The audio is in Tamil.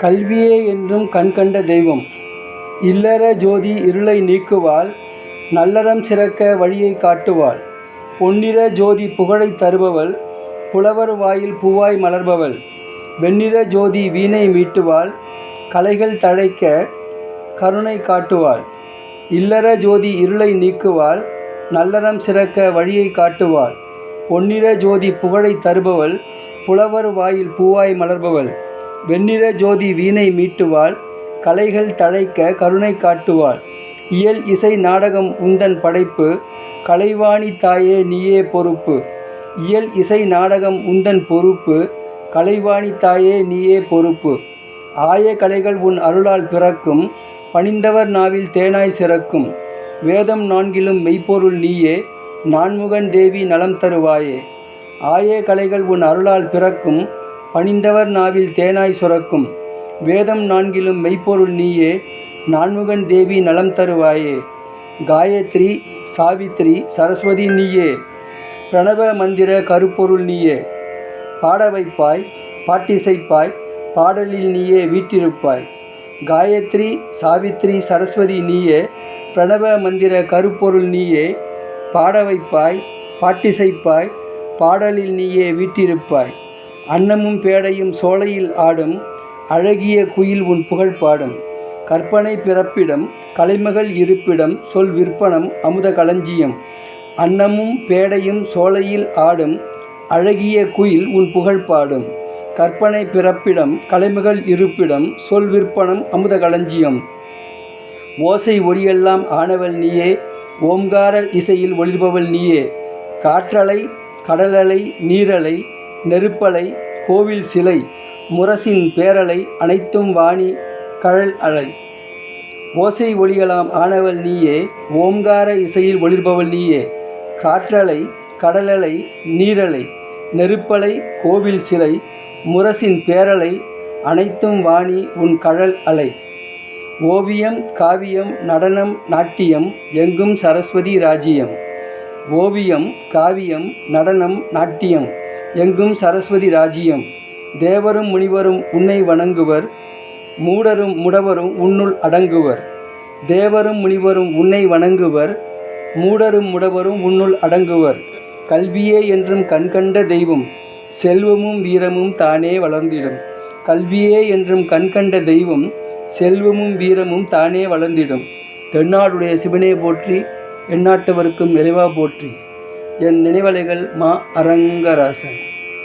கல்வியே என்றும் கண்கண்ட தெய்வம். இல்லற ஜோதி இருளை நீக்குவாள் நல்லறம் சிறக்க வழியை காட்டுவாள். பொன்னிற ஜோதி புகழைத் தருபவள் புலவர் வாயில் பூவாய் மலர்பவள். வெண்ணிற ஜோதி வீணை மீட்டுவாள் கலைகள் தழைக்க கருணை காட்டுவாள். இல்லற ஜோதி இருளை நீக்குவாள் நல்லறம் சிறக்க வழியை காட்டுவாள். பொன்னிற ஜோதி புகழைத் தருபவள் புலவர் வாயில் பூவாய் மலர்பவள். வெண்ணிற ஜோதி வீணை மீட்டுவாள் கலைகள் தழைக்க கருணை காட்டுவாள். இயல் இசை நாடகம் உந்தன் படைப்பு கலைவாணி தாயே நீயே பொறுப்பு. இயல் இசை நாடகம் உந்தன் பொறுப்பு கலைவாணி தாயே நீயே பொறுப்பு. ஆய கலைகள் உன் அருளால் பிறக்கும் பணிந்தவர் நாவில் தேனாய் சிறக்கும். வேதம் நான்கிலும் மெய்ப்பொருள் நீயே நான்முகன் தேவி நலம் தருவாயே. ஆய கலைகள் உன் அருளால் பிறக்கும் பணிந்தவர் நாவில் தேனாய் சுரக்கும். வேதம் நான்கிலும் மெய்ப்பொருள் நீயே நான்முகன் தேவி நலம் தருவாயே. காயத்ரி சாவித்ரி சரஸ்வதி நீயே. பிரணவ மந்திர கருப்பொருள் நீயே. பாட வைப்பாய் பாட்டிசைப்பாய் பாடலில் நீயே வீற்றிருப்பாய். காயத்ரி சாவித்ரி சரஸ்வதி நீயே பிரணவ மந்திர கருப்பொருள் நீயே. பாட வைப்பாய் பாட்டிசைப்பாய் பாடலில் நீயே வீற்றிருப்பாய். அன்னமும் பேடையும் சோலையில் ஆடும் அழகிய குயில் உன் புகழ் பாடும். கற்பனை பிறப்பிடம் கலைமகள் இருப்பிடம் சொல் விற்பனம் அமுத களஞ்சியம். அன்னமும் பேடையும் சோலையில் ஆடும் அழகிய குயில் உன் புகழ் பாடும். கற்பனை பிறப்பிடம் கலைமகள் இருப்பிடம் சொல் விற்பனம் அமுத களஞ்சியம். ஓசை ஒளியெல்லாம் ஆனவள் நீயே ஓம்கார இசையில் ஒளிர்பவள் நீயே. காற்றலை கடலலை நீரலை நெருப்பலை கோவில் சிலை முரசின் பேரலை அனைத்தும் வாணி கழல் அலை ஓசை ஒளிகளாம் ஆனவள் நீயே ஓம்கார இசையில் ஒளிர்பவள் நீயே. காற்றலை கடலலை நீரலை நெருப்பலை கோவில் சிலை முரசின் பேரலை அனைத்தும் வாணி உன் கழல் அலை. ஓவியம் காவியம் நடனம் நாட்டியம் எங்கும் சரஸ்வதி ராஜ்யம். ஓவியம் காவியம் நடனம் நாட்டியம். எங்கும் சரஸ்வதி ராஜ்யம். தேவரும் முனிவரும் உன்னை வணங்குவர். மூடரும் முடவரும் உன்னுள் அடங்குவர். தேவரும் முனிவரும் உன்னை வணங்குவர். மூடரும் முடவரும் உன்னுள் அடங்குவர். கல்வியே என்றும் கண்கண்ட தெய்வம். செல்வமும் வீரமும் தானே வளர்ந்திடும். கல்வியே என்றும் கண்கண்ட தெய்வம். செல்வமும் வீரமும் தானே வளர்ந்திடும். தென்னாடுடைய சிவனே போற்றி எந்நாட்டவருக்கும் நிறைவா போற்றி. என் நினைவலைகள் மா அரங்கராசன்.